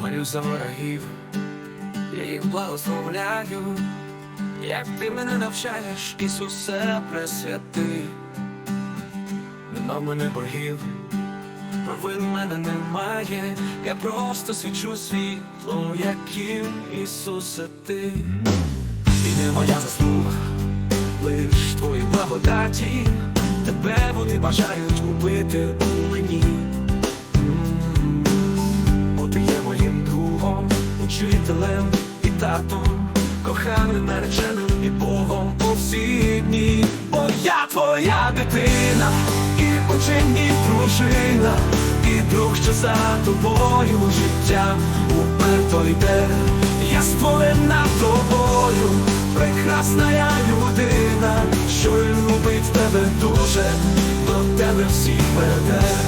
Молю за ворогів, я їх благословляю, як ти мене навчаєш, Ісусе пресвятий, нема мене боргів, провин мене немає, я просто свічу світло, яким Ісусе ти, і не моя заслуга, лиш твої благодаті, тебе вони бажають купити у мені. Другом, учителем і татом, коханим нареченим і Богом у всі дні. Бо я твоя дитина, і учень, і дружина, і друг, що за тобою життя уперто йде. Я створена тобою, прекрасна я людина, що любить тебе дуже, до тебе всіх веде.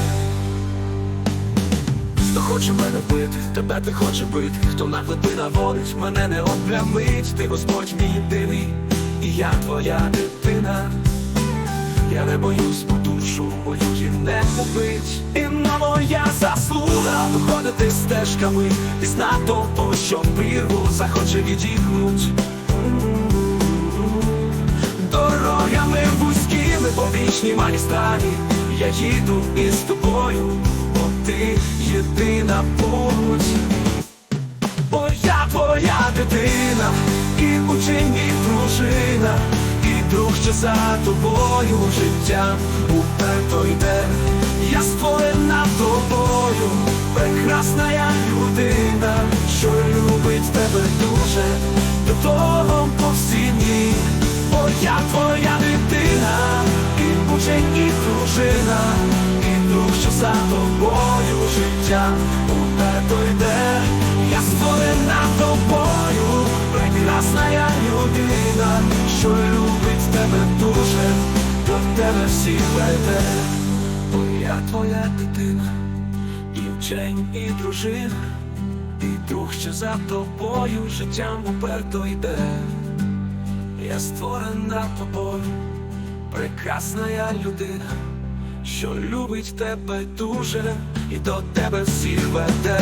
Хоче мене бити, тебе ти хоче бити, хто на клепи наводить, мене не облямить, ти Господь мій єдиний, і я твоя дитина. Я не боюсь по душу, бою і не. І на моя заслуга виходити стежками, і знато то, що прірву захоче відігнуть. Дорогами вузькими по вічній магістралі Я їду із тобою, бо ти єдина путь Бо я твоя дитина, і учень, і дружина, і друг, що за тобою життя уперто йде. Я створена тобою, прекрасна людина, що любить тебе дуже, до того по всі дні. Бо я твоя життя уперто йде. Я створена тобою, прекрасна я людина, що любить тебе дуже, до тебе всіх веде. Бо я твоя дитина, і вчень, і дружина, і друг, що за тобою життям уперто йде. Я створена тобою, прекрасна я людина, що любить тебе дуже і до тебе всіх веде.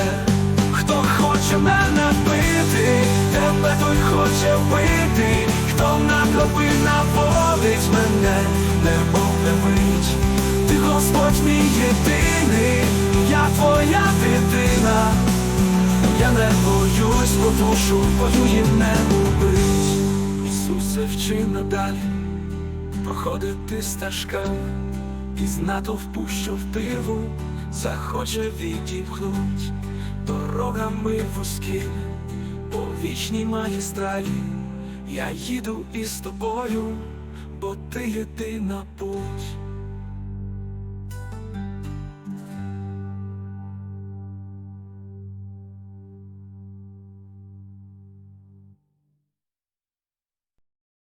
Хто хоче мене бити, тебе той хоче вбити, хто на наводить мене, не вмить. Ти Господь мій єдиний, я твоя дитина, я не боюсь, бо душу бою їм не убить. Ісусе вчи надалі проходити стежками, і з натовпу, що в пиву захоче відіпхнуть дорогами вузькими по вічній магістралі. Я їду із тобою, бо ти єдина путь.